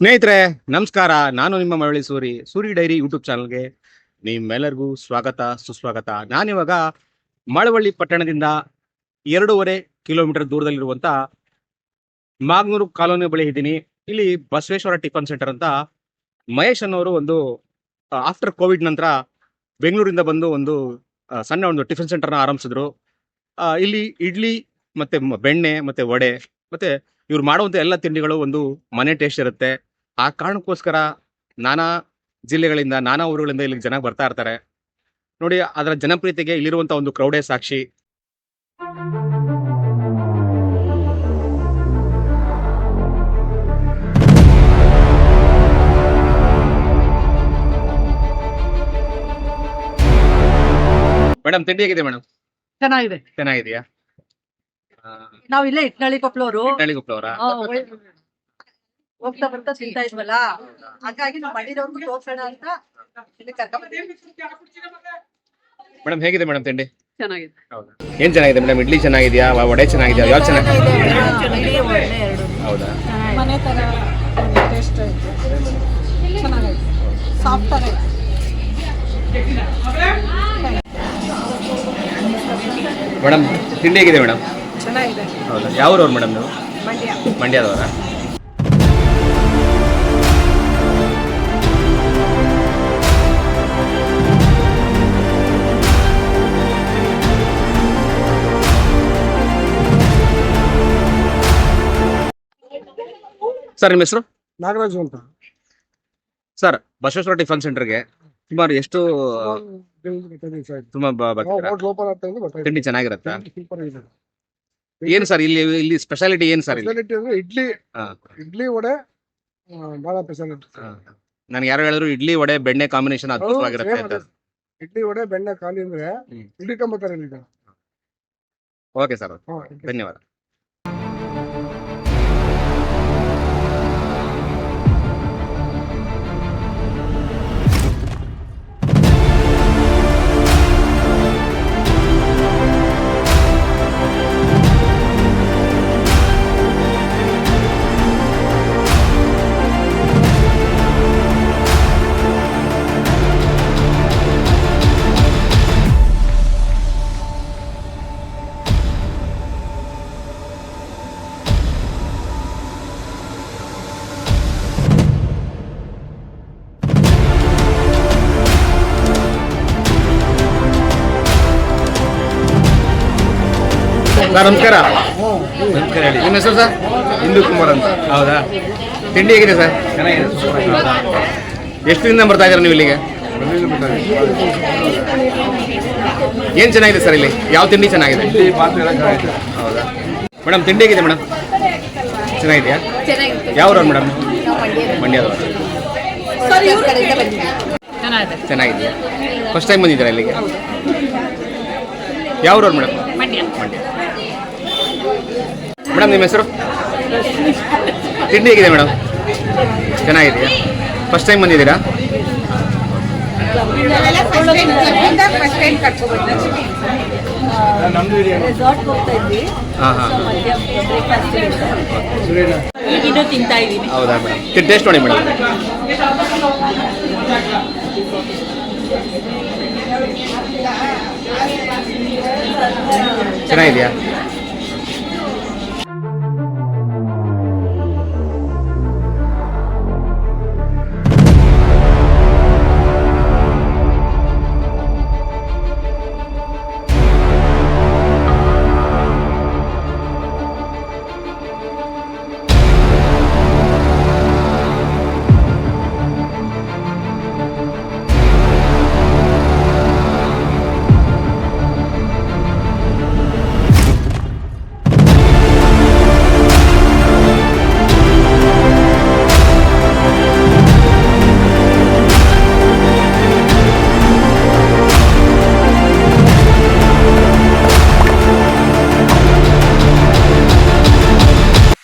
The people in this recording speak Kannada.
ಸ್ನೇಹಿತರೆ, ನಮಸ್ಕಾರ. ನಾನು ನಿಮ್ಮ ಮರಳಿ ಸೂರಿ ಸೂರಿ ಡೈರಿ ಯೂಟ್ಯೂಬ್ ಚಾನಲ್ಗೆ ನಿಮ್ಮೆಲ್ಲರಿಗೂ ಸ್ವಾಗತ, ಸುಸ್ವಾಗತ. ನಾನಿವಾಗ ಮಳವಳ್ಳಿ ಪಟ್ಟಣದಿಂದ ಎರಡೂವರೆ ಕಿಲೋಮೀಟರ್ ದೂರದಲ್ಲಿರುವಂತ ಮಾಗ್ನೂರು ಕಾಲೋನಿ ಬಳಿ ಇದ್ದೀನಿ. ಇಲ್ಲಿ ಬಸವೇಶ್ವರ ಟಿಫನ್ ಸೆಂಟರ್ ಅಂತ ಮಹೇಶ್ ಅನ್ನೋರು ಒಂದು ಆಫ್ಟರ್ ಕೋವಿಡ್ ನಂತರ ಬೆಂಗಳೂರಿಂದ ಬಂದು ಒಂದು ಸಣ್ಣ ಒಂದು ಟಿಫನ್ ಸೆಂಟರ್ನ ಆರಂಭಿಸಿದ್ರು. ಇಲ್ಲಿ ಇಡ್ಲಿ ಮತ್ತೆ ಬೆಣ್ಣೆ ಮತ್ತೆ ವಡೆ ಮತ್ತೆ ಇವ್ರು ಮಾಡುವಂತ ಎಲ್ಲ ತಿಂಡಿಗಳು ಒಂದು ಮನೆ ಟೇಸ್ಟ್ ಇರುತ್ತೆ. ಆ ಕಾರಣಕ್ಕೋಸ್ಕರ ನಾನಾ ಜಿಲ್ಲೆಗಳಿಂದ ನಾನಾ ಊರುಗಳಿಂದ ಇಲ್ಲಿಗೆ ಜನ ಬರ್ತಾ ಇರ್ತಾರೆ. ನೋಡಿ ಅದರ ಜನಪ್ರಿಯತೆಗೆ ಇಲ್ಲಿರುವಂತ ಒಂದು ಕ್ರೌಡೇ ಸಾಕ್ಷಿ. ಮೇಡಮ್ ತಿಂಡಿ ಹೇಗಿದೆ ಮೇಡಮ್ ಚೆನ್ನಾಗಿದೆ. ಚೆನ್ನಾಗಿದೆಯಾ? ನಾವು ಇಲ್ಲೇ ಇಟ್ನಳ್ಳಿ ಕೊಪ್ಲೋರು ನಳಿಗುಪ್ಪಳವರ ಹೋಗ್ತಾ ಬರ್ತಾ ತಿಂತಾ ಇದ್ವಲ್ಲ? ಹಾಗಾಗಿ ನಾವು ಮಣ್ಣಿನವ್ರಿಗೂ ತೋರ್ಸೋಣ ಅಂತ ಇಲ್ಲಿ ಕರ್ಕೊಂಡ್ ಮೇಡಮ್ ಹೇಗಿದೆ ಮೇಡಮ್ ತಿಂಡಿ? ಚೆನ್ನಾಗಿದೆ. ಏನ್ ಚೆನ್ನಾಗಿದೆ ಮೇಡಮ್? ಇಡ್ಲಿ ಚೆನ್ನಾಗಿದೆಯಾ? ವ- ವಡೆ ಚೆನ್ನಾಗಿದೆಯಾ? ಯಾವ ಚೆನ್ನಾಗಿದೆ ಹೌದಾ? ಮನೆ ತರ ಟೇಸ್ಟ್ ಐತೆ ಚೆನ್ನಾಗೈತೆ ಸಾಫ್ಟ್ ಆಗೈತೆ ಮೇಡಮ್ ತಿಂಡಿ ಹೇಗಿದೆ ಮೇಡಮ್? ಚೆನ್ನಾಗಿದೆ. ಹೌದಾ? ಯಾವ್ರವ್ರು ಮೇಡಮ್ ನೀವು? ಮಂಡ್ಯ. ಮಂಡ್ಯದವರ? ಸರ್ ನಿಮ್ಮ ಹೆಸರು? ನಾಗರಾಜು ಅಂತ. ಸರ್ ಬಸವೇಶ್ವರ ಟಿಫನ್ ಸೆಂಟರ್ಗೆ ಸುಮಾರು ಎಷ್ಟು ತುಂಬಾ ಬ- ಬರ್ತೀರಾ? ಬರ್ತಾ ತಿಂಡಿ ಚೆನ್ನಾಗಿರುತ್ತೆ? ಸೂಪರ್ ಇದೆ. ಏನ್ ಸರ್ ಇಲ್ಲಿ ಇಲ್ಲಿ ಸ್ಪೆಷಾಲಿಟಿ ಏನ್ ಸರ್ ಇಲ್ಲಿ? ಸ್ಪೆಷಾಲಿಟಿ ಅಂದ್ರೆ ಇಡ್ಲಿ ಇಡ್ಲಿ ವಡೆ ಆ, ಬಹಳ ಸ್ಪೆಷಾಲಿಟಿ ನನ್ಗೆ ಯಾರು ಹೇಳಿದ್ರು ಇಡ್ಲಿ ವಡೆ ಬೆಣ್ಣೆ ಕಾಂಬಿನೇಷನ್ ಅದ್ಭುತವಾಗಿರುತ್ತೆ ಅಂತ. ಇಡ್ಲಿ ವಡೆ ಬೆಣ್ಣೆ ಖಾಲಿ ಅಂದ್ರೆ ಹ್ಮ್. ಇಡ್ಲಿ ಕಂಬತ್ತಾರೆ ಈಗ ಓಕೆ ಸರ್ ಧನ್ಯವಾದ. ಸರ್ ನಮಸ್ಕಾರ. ನಮಸ್ಕಾರ ಹೇಳಿ. ನಿಮ್ಮ ಹೆಸರು ಸರ್? ಇಂದು ಕುಮಾರ್ ಅಂತ. ಹೌದಾ? ತಿಂಡಿ ಹೇಗಿದೆ ಸರ್? ಚೆನ್ನಾಗಿದೆ. ಎಷ್ಟು ದಿನ ಬರ್ತಾ ಇದ್ದೀರಾ ನೀವು ಇಲ್ಲಿಗೆ? ಏನು ಚೆನ್ನಾಗಿದೆ ಸರ್ ಇಲ್ಲಿ? ಯಾವ ತಿಂಡಿ ಚೆನ್ನಾಗಿದೆ? ಹೌದಾ? ಮೇಡಮ್ ತಿಂಡಿ ಹೇಗಿದೆ ಮೇಡಮ್? ಚೆನ್ನಾಗಿದೆಯಾ? ಯಾವ್ರವ್ರು ಮೇಡಮ್? ಮಂಡ್ಯದವ್ರು. ಚೆನ್ನಾಗಿದೆ. ಚೆನ್ನಾಗಿದೆಯಾ? ಫಸ್ಟ್ ಟೈಮ್ ಬಂದಿದ್ದೀರಾ ಇಲ್ಲಿಗೆ? ಯಾವ್ರವ್ರು ಮೇಡಮ್? ಮಂಡ್ಯ. ಮಂಡ್ಯ. ಮೇಡಮ್, ನಿಮ್ಮ ಹೆಸರು? ತಿಂಡಿ ಹೇಗಿದೆ ಮೇಡಮ್? ಚೆನ್ನಾಗಿದೆಯಾ? ಫಸ್ಟ್ ಟೈಮ್ ಬಂದಿದ್ದೀರಾ? ಹೌದಾ ಟೇಸ್ಟ್ ನೋಡಿ ಮೇಡಮ್. ಚೆನ್ನಾಗಿದೆಯಾ?